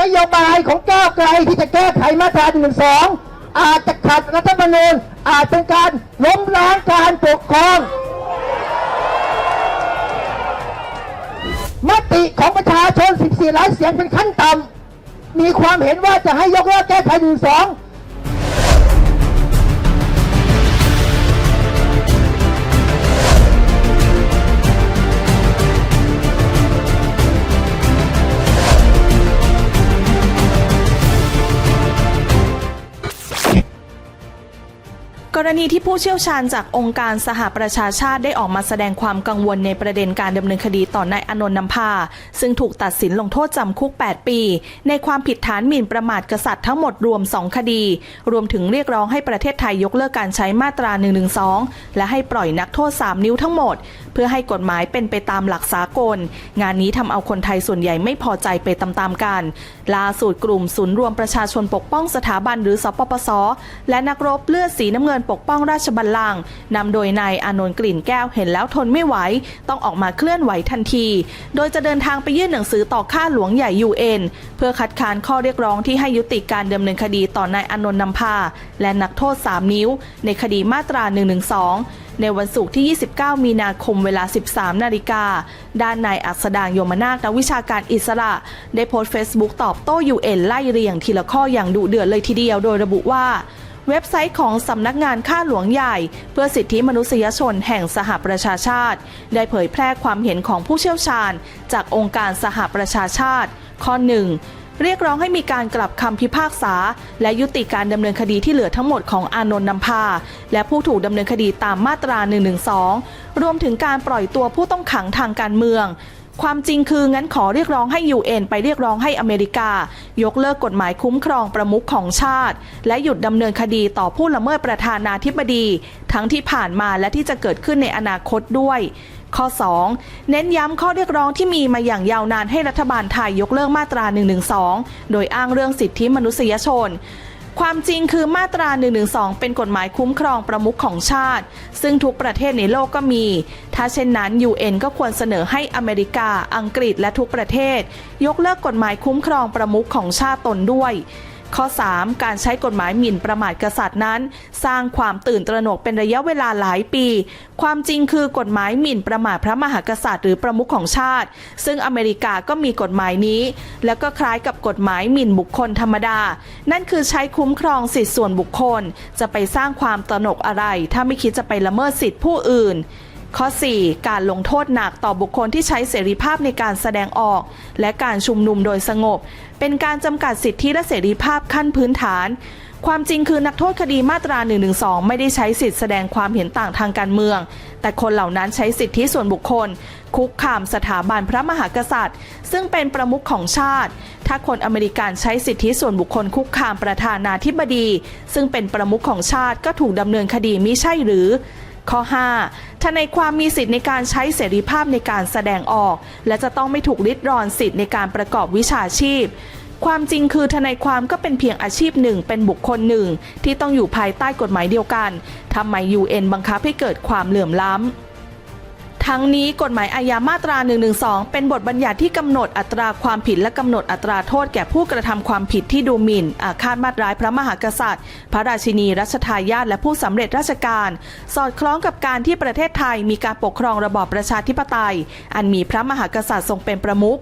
นโยบายของก้าวไกลที่จะแก้ไขมาตรา1นึอาจจะขัดรัฐธรรมนูญอาจเป็นการล้มล้างการปกครอง มติของประชาชน 14 ล้านเสียงเป็นขั้นต่ำมีความเห็นว่าจะให้ยกเลิกแก้ไข1นึ ณีที่ผู้เชี่ยวชาญจากองค์การสหประชาชาติได้ออกมาแสดงความกังวลในประเด็นการดำเนินคดีต่อนายอนนท์นำพา ซึ่งถูกตัดสินลงโทษจำคุก 8 ปี ในความผิดฐานหมิ่นประมาทกษัตริย์ทั้งหมดรวม 2 คดี รวมถึงเรียกร้องให้ประเทศไทยยกเลิกการใช้มาตรา 112 และให้ปล่อยนักโทษ 3 นิ้วทั้งหมด เพื่อให้กฎหมายเป็นไปตามหลักสากล งานนี้ทำเอาคนไทยส่วนใหญ่ไม่พอใจไปตามๆกันล่าสุดกลุ่มศูนย์รวมประชาชนปกป้องสถาบันหรือสปปส และนักรบเลือดสีน้ำเงินปกป้องราชบัลลังก์นำโดยนายอานนท์กลิ่นแก้วเห็นแล้วทนไม่ไหว ต้องออกมาเคลื่อนไหวทันที โดยจะเดินทางไปยื่นหนังสือต่อข้าหลวงใหญ่ UN เพื่อคัดค้านข้อเรียกร้องที่ให้ยุติการดำเนินคดีต่อนายอานนท์นำพา และนักโทษ 3 นิ้ว ในคดีมาตรา 112ในวันศุกร์ที่ 29 มีนาคมเวลา 13 นาฬิกา ด้านนายอักษดางโยมนาคนักวิชาการอิสระ ได้โพสต์เฟซบุ๊กตอบโต้ UN ไล่เรียงทีละข้ออย่างดุเดือดเลยทีเดียว โดยระบุว่า เว็บไซต์ของสำนักงานข้าหลวงใหญ่ เพื่อสิทธิมนุษยชนแห่งสหประชาชาติ ได้เผยแพร่ความเห็นของผู้เชี่ยวชาญ จากองค์การสหประชาชาติ ข้อ1เรียกร้องให้มีการกลับคำพิพากษา และยุติการดำเนินคดีที่เหลือทั้งหมดของอานนท์นำพา และผู้ถูกดำเนินคดีตามมาตรา 112 รวมถึงการปล่อยตัวผู้ต้องขังทางการเมือง ความจริงคืองั้นขอเรียกร้องให้ UN ไปเรียกร้องให้อเมริกา ยกเลิกกฎหมายคุ้มครองประมุขของชาติ และหยุดดำเนินคดีต่อผู้ละเมิดประธานาธิบดี ทั้งที่ผ่านมาและที่จะเกิดขึ้นในอนาคตด้วย ข้อ 2 เน้นย้ำข้อเรียกร้องที่มีมาอย่างยาวนานให้รัฐบาลไทยยกเลิกมาตรา 112 โดยอ้างเรื่องสิทธิมนุษยชน ความจริงคือมาตรา 112 เป็นกฎหมายคุ้มครองประมุขของชาติ ซึ่งทุกประเทศในโลกก็มี ถ้าเช่นนั้น UN ก็ควรเสนอให้อเมริกา อังกฤษและทุกประเทศ ยกเลิกกฎหมายคุ้มครองประมุขของชาติตนด้วย ข้อ 3 การใช้กฎหมายหมิ่นประมาทกษัตริย์นั้น สร้างความตื่นตระหนกเป็นระยะเวลาหลายปี ความจริงคือกฎหมายหมิ่นประมาทพระมหากษัตริย์หรือประมุขของชาติ ซึ่งอเมริกาก็มีกฎหมายนี้ แล้วก็คล้ายกับกฎหมายหมิ่นบุคคลธรรมดา นั่นคือใช้คุ้มครองสิทธิส่วนบุคคล จะไปสร้างความตระหนกอะไร ถ้าไม่คิดจะไปละเมิดสิทธิผู้อื่น ข้อ 4 การลงโทษหนักต่อบุคคลที่ใช้เสรีภาพในการแสดงออก และการชุมนุมโดยสงบ เป็นการจำกัดสิทธิและเสรีภาพขั้นพื้นฐาน ความจริงคือนักโทษคดีมาตรา 112 ไม่ได้ใช้สิทธิแสดงความเห็นต่างทางการเมือง แต่คนเหล่านั้นใช้สิทธิส่วนบุคคล คุกคามสถาบันพระมหากษัตริย์ ซึ่งเป็นประมุขของชาติ ถ้าคนอเมริกันใช้สิทธิส่วนบุคคลคุกคามประธานาธิบดี ซึ่งเป็นประมุขของชาติก็ถูกดำเนินคดีมิใช่หรือ ข้อ 5. ทนายความมีสิทธิในการใช้เสรีภาพในการแสดงออก และจะต้องไม่ถูกริดรอนสิทธิในการประกอบวิชาชีพ ความจริงคือทนายความก็เป็นเพียงอาชีพหนึ่ง เป็นบุคคลหนึ่ง ที่ต้องอยู่ภายใต้กฎหมายเดียวกันทำไม UN บังคับให้เกิดความเหลื่อมล้ำ ทั้งนี้กฎหมายอาญามาตรา 112 เป็นบทบัญญัติที่กำหนดอัตราความผิดและกำหนดอัตราโทษแก่ผู้กระทำความผิดที่ดูหมิ่น อาฆาตมาตร้ายพระมหากษัตริย์ พระราชินีรัชทายาทและผู้สำเร็จราชการ สอดคล้องกับการที่ประเทศไทยมีการปกครองระบอบประชาธิปไตย อันมีพระมหากษัตริย์ทรงเป็นประมุข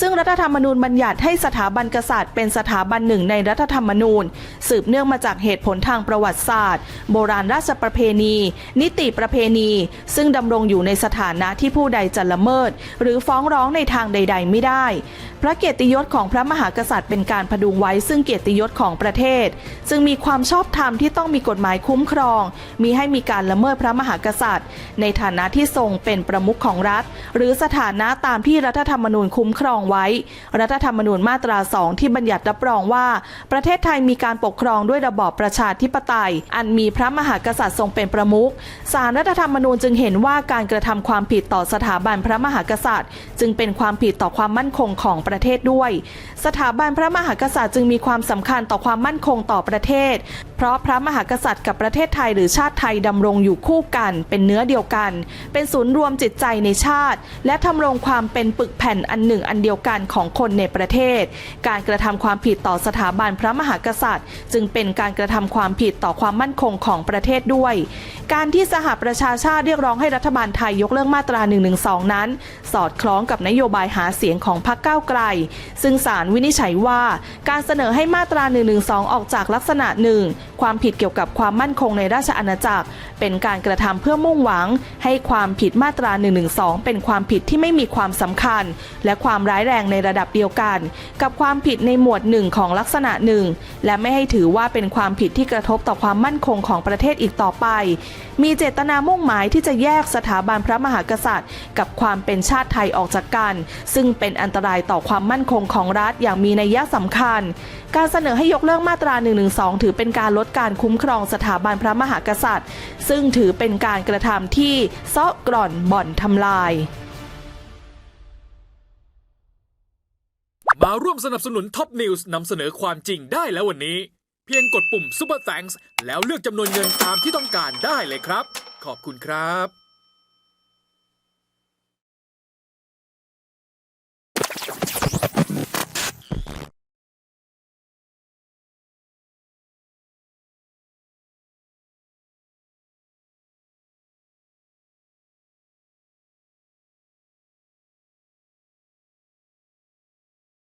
ซึ่งรัฐธรรมนูญบัญญัติให้สถาบันกษัตริย์ เป็นสถาบันหนึ่งในรัฐธรรมนูญ สืบเนื่องมาจากเหตุผลทางประวัติศาสตร์ โบราณราชประเพณี นิติประเพณี ซึ่งดำรงอยู่ในสถานะที่ผู้ใดจะละเมิด หรือฟ้องร้องในทางใด ๆ ไม่ได้ พระเกียรติยศของพระมหากษัตริย์เป็นการพดุงไว้ซึ่งเกียรติยศของประเทศ ซึ่งมีความชอบธรรมที่ต้องมีกฎหมายคุ้มครอง มีให้มีการละเมิดพระมหากษัตริย์ ในฐานะที่ทรงเป็นประมุขของรัฐ หรือสถานะตามที่รัฐธรรมนูญคุ้มครองไว้ รัฐธรรมนูญมาตราสองที่บัญญัติรับรองว่า ประเทศไทยมีการปกครองด้วยระบอบประชาธิปไตย อันมีพระมหากษัตริย์ทรงเป็นประมุขศาลรัฐธรรมนูญจึงเห็นว่าการกระทำความผิดต่อสถาบันพระมหากษัตริย์ จึงเป็นความผิดต่อความมั่นคงของประประเทศด้วย สถาบันพระมหากษัตริย์จึงมีความสำคัญต่อความมั่นคงต่อประเทศ เพราะพระมหากษัตริย์กับประเทศไทยหรือชาติไทยดำรงอยู่คู่กัน เป็นเนื้อเดียวกัน เป็นศูนย์รวมจิตใจในชาติ และทำรงความเป็นปึกแผ่นอันหนึ่งอันเดียวกันของคนในประเทศ การกระทำความผิดต่อสถาบันพระมหากษัตริย์ จึงเป็นการกระทำความผิดต่อความมั่นคงของประเทศด้วย การที่สหประชาชาติเรียกร้องให้รัฐบาลไทยยกเลิกมาตรา112นั้น สอดคล้องกับนโยบายหาเสียงของพรรคก้าวไกลซึ่งศาลวินิจฉัยว่า การเสนอให้มาตรา 112 ออกจากลักษณะหนึ่งความผิดเกี่ยวกับความมั่นคงในราชอาณาจักร เป็นการกระทำเพื่อมุ่งหวัง ให้ความผิดมาตรา 112 เป็นความผิดที่ไม่มีความสำคัญ และความร้ายแรงในระดับเดียวกัน กับความผิดในหมวดหนึ่งของลักษณะหนึ่งและไม่ให้ถือว่าเป็นความผิดที่กระทบต่อความมั่นคงของประเทศอีกต่อไป มีเจตนามุ่งหมายที่จะแยกสถาบันพระมหากษัตริย์ กับความเป็นชาติไทยออกจากกัน ซึ่งเป็นอันตรายต่อความความมั่นคงของรัฐอย่างมีนัยสำคัญ การเสนอให้ยกเลิกมาตรา 112 ถือเป็นการลดการคุ้มครองสถาบันพระมหากษัตริย์ ซึ่งถือเป็นการกระทำที่เซาะกร่อนบ่อนทำลายมาร่วมสนับสนุนท็อปนิวส์นำเสนอความจริงได้แล้ววันนี้ เพียงกดปุ่ม Super Thanks แล้วเลือกจำนวนเงินตามที่ต้องการได้เลยครับ ขอบคุณครับ